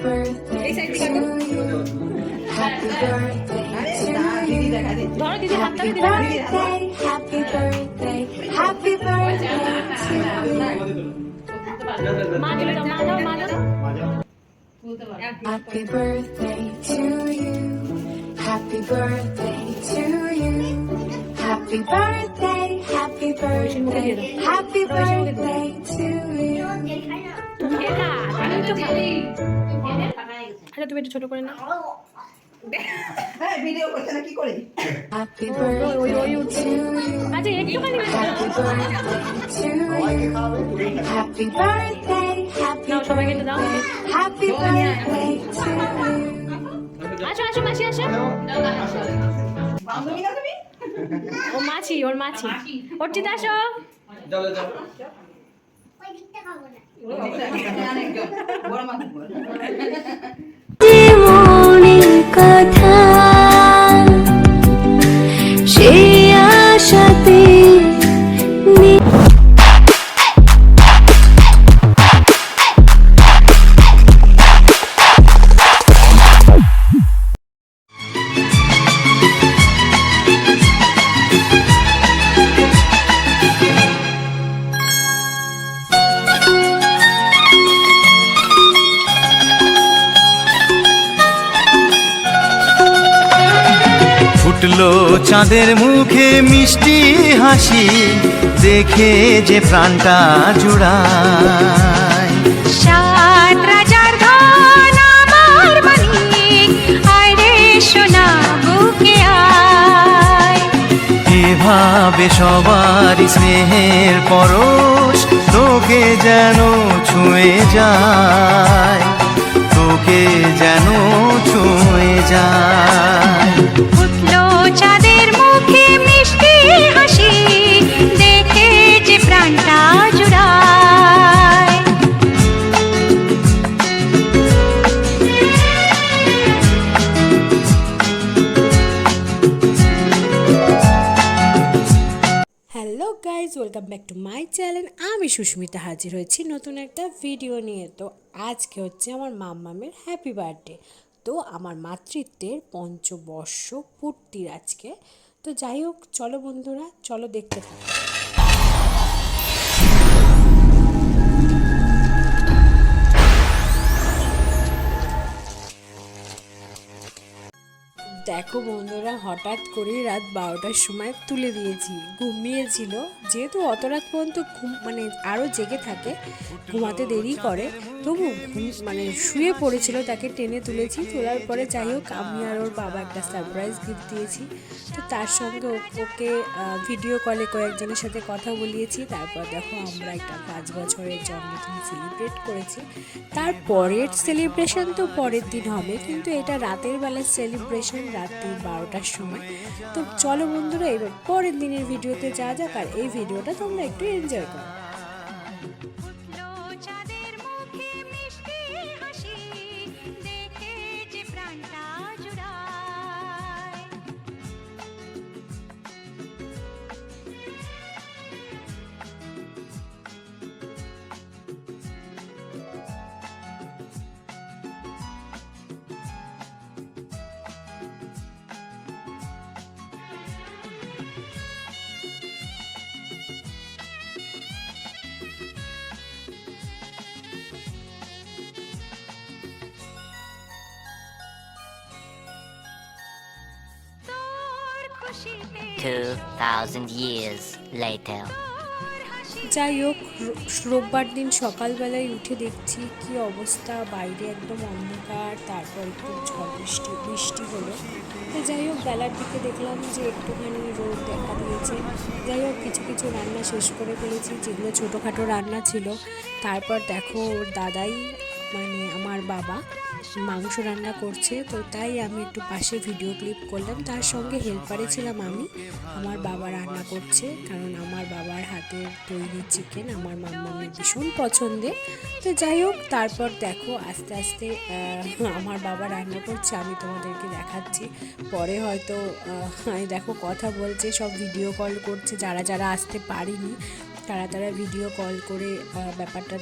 ধরো দিদি হাতটা Happy birthday, happy birthday, happy birthday to you. মা দিলে দাও মা দাও মা দাও Happy birthday to you. Happy birthday to you. Happy birthday, happy birthday, happy birthday to you. এটা আমি তো খাই আচ্ছা তুমি একটু ছোট করে না ভিডিও করছে না কি করে Happy birthday to you. আচ্ছা একটুখানি Happy birthday to you. Happy birthday, happy নাও সবাইকে একটু দাও happy birthday to you. আসো আসো মাসি আসো বান্ধবী না তুমি ও মাছি ওর মাছি। ওর চিতা আসো। কথা সেই আশাতে চাঁদের মুখে মিষ্টি হাসি দেখে যে প্রাণটা জুড়ায়। সাত রাজার ধন আমার মানিক আয় সোনা বুকে আয়। এভাবে সবার স্নেহের পরশ তোকে যেন ছুঁয়ে যায় তোকে যেন ছুঁয়ে যায়। Hello welcome back to my channel আমি সুস্মিতা হাজির হয়েছি নতুন একটা ভিডিও নিয়ে। তো আজকে হচ্ছে আমার মাম্মামের হ্যাপি বার্থডে তো আমার মাতৃত্বের পঞ্চবর্ষ পূর্তির আজকে। তো যাই হোক, চলো বন্ধুরা, চলো দেখতে থাকো। দেখো বন্ধুরা, হঠাৎ করে রাত বারোটার সময় তুলে দিয়েছি। ঘুমিয়েছিল, যেহেতু অত রাত পর্যন্ত ঘুম মানে আরও জেগে থাকে, ঘুমাতে দেরি করে, তবু মানে শুয়ে পড়েছিল, তাকে টেনে তুলেছি, তোলার পরে যাই হোক, আমি আর ওর বাবা একটা সারপ্রাইজ গিফট দিয়েছি। তো তার সঙ্গে ওকে ভিডিও কলে কয়েকজনের সাথে কথা বলিয়েছি, তারপর দেখো আমরা একটা পাঁচ বছরের জন্মদিন সেলিব্রেট করেছি। তারপরের সেলিব্রেশন তো পরের দিন হবে, কিন্তু এটা রাতের বেলার সেলিব্রেশন রাত্রি বারোটার সময়। তো চলো বন্ধুরা, এবার পরের দিনের ভিডিওতে যা যাক, আর এই ভিডিওটা তোমরা একটু এনজয় করো। 2,000 years later. যাই হোক রোববার দিন সকালবেলায় উঠে দেখছি কি অবস্থা। বাইরে একদম অন্ধকার তারপর একটু ঝড় বৃষ্টি বৃষ্টি হলো। তো যাই হোক বেলার দিকে দেখলাম যে একটুখানি রোদ দেখা দিয়েছে। যাই হোক কিছু কিছু রান্না শেষ করে ফেলেছি যেগুলো ছোটোখাটো রান্না ছিল। তারপর দেখো ওর দাদাই মানে আমার বাবা মাংস রান্না করছে, তো তাই আমি একটু পাশে ভিডিও ক্লিপ করলাম। তার সঙ্গে হেল্পারে ছিলাম আমি। আমার বাবা রান্না করছে, কারণ আমার বাবার হাতের তৈরি চিকেন আমার মাম্মামের ভীষণ পছন্দের। তো যাই হোক, তারপর দেখো আস্তে আস্তে আমার বাবা রান্না করছে, আমি তোমাদেরকে দেখাচ্ছি। পরে হয়তো দেখো কথা বলছে, সব ভিডিও কল করছে, যারা যারা আসতে পারিনি তারা তারা ভিডিও কল করে ব্যাপারটা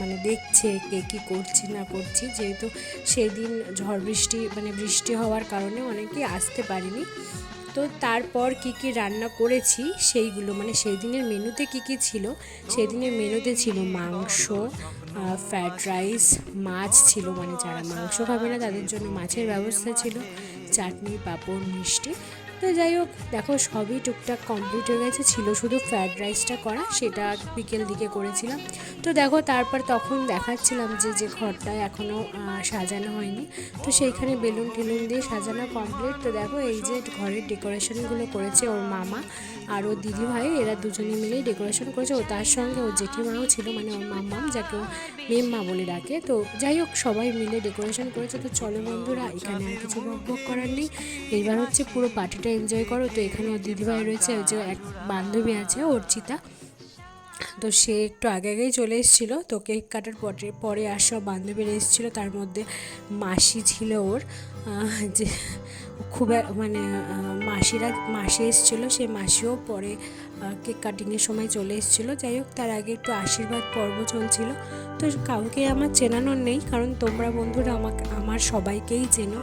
মানে দেখছে কে কী করছি, না করছি। যেহেতু সেদিন ঝড় বৃষ্টি মানে বৃষ্টি হওয়ার কারণে অনেকেই আসতে পারিনি। তো তারপর কি কি রান্না করেছি, সেইগুলো মানে সেই দিনের মেনুতে কি কি ছিল? সেই দিনের মেনুতে ছিল মাংস ফ্রায়েড রাইস মাছ ছিল মানে যারা মাংস খাবে না তাদের জন্য মাছের ব্যবস্থা ছিল। চাটনি, পাঁপড়, মিষ্টি। তো যাই হোক, দেখো সবই টুকটাক কমপ্লিট হয়ে গেছে। ছিল শুধু ফ্রায়েড রাইসটা করা, সেটা বিকেল দিকে করেছিলাম। তো দেখো তারপর তখন দেখাচ্ছিলাম যে যে ঘরটায় এখনও সাজানো হয়নি। তো সেইখানে বেলুন টেলুন দিয়ে সাজানো কমপ্লিট তো দেখো এই যে ঘরের ডেকোরেশনগুলো করেছে ওর মামা আর ওর দিদি ভাই এরা দুজনে মিলেই ডেকোরেশন করেছে। ও তার সঙ্গে ওর জেঠিমাও ছিল মানে ওর মাম্মাম, যাকে ও মেম্মা বলে ডাকে। তো যাই হোক, সবাই মিলে ডেকোরেশন করেছে। তো চলো বন্ধুরা, এখানে আর কিছু বক করার নেই। এইবার হচ্ছে পুরো পার্টিটা এনজয় করো, তো এখানে ওর দিদিভাই রয়েছে, ওই যে এক বান্ধবী আছে, অর্চিতা। তো সে একটু আগে আগেই চলে এসেছিল, তো কেক কাটার পরে পরে আর সব বান্ধবীরা এসেছিল, তার মধ্যে মাসি ছিল ওর। যে খুব মানে মাসিরা, মাসি এসেছিল, সে মাসিও পরে কেক কাটিংয়ের সময় চলে এসেছিল। যাই হোক, তার আগে একটু আশীর্বাদ পর্ব চলছিল। তো কাউকে আমার চেনানোর নেই, কারণ তোমরা বন্ধুরা আমাকে, আমার সবাইকেই চেনো।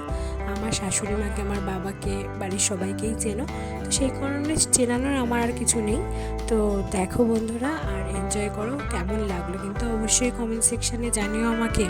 আমার শাশুড়ি মাকে, আমার বাবাকে, বাড়ির সবাইকেই চেনো। তো সেই কারণে চেনানোর আমার আর কিছু নেই। তো দেখো বন্ধুরা, আর এনজয় করো। কেমন লাগল কিন্তু অবশ্যই কমেন্ট সেকশানে জানিও আমাকে।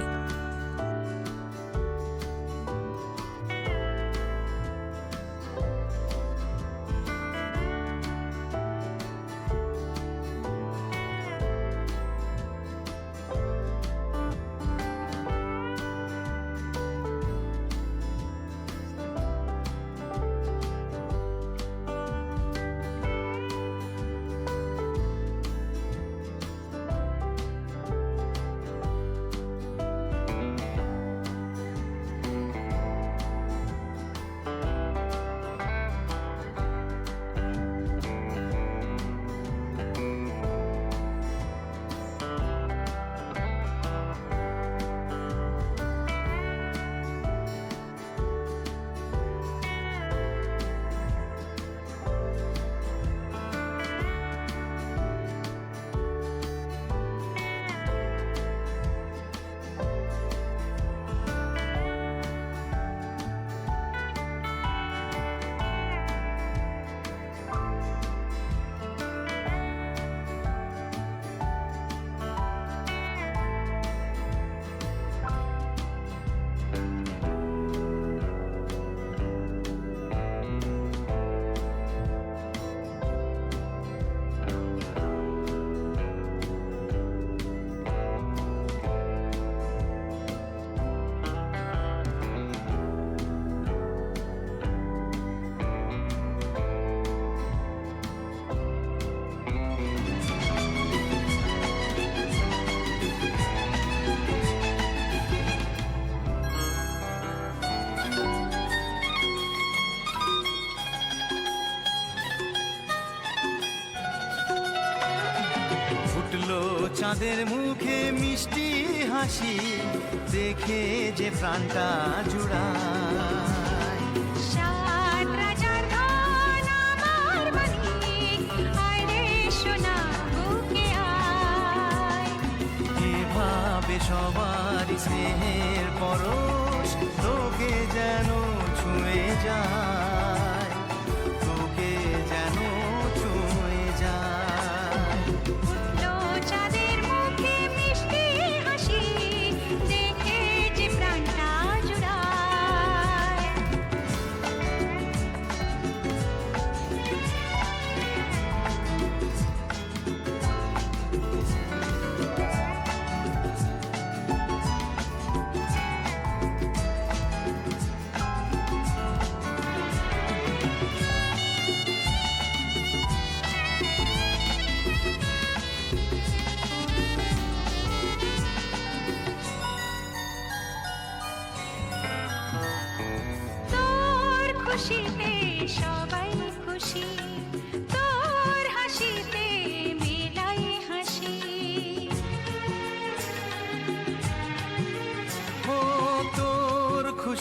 চাঁদের মুখে মিষ্টি হাসি দেখে যে প্রাণটা জুড়ায়। এভাবে সবার স্নেহের পরশ তোকে যেন ছুঁয়ে যায়।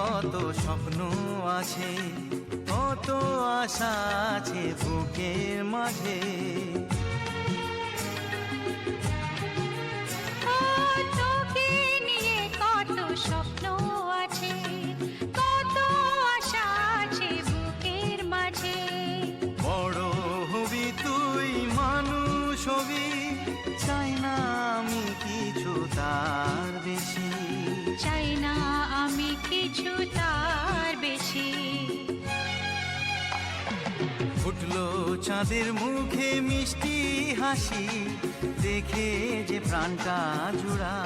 কত স্বপ্ন আছে কত আশা আছে বুকের মাঝে। স্বপ্ন আছে কত আশা আছে বুকের মাঝে। বড় হবি তুই মানুষ হবি চাই না আমি কিছু কিছু তার বেশি। ফুটলো চাঁদের মুখে মিষ্টি হাসি দেখে যে প্রাণটা জুড়া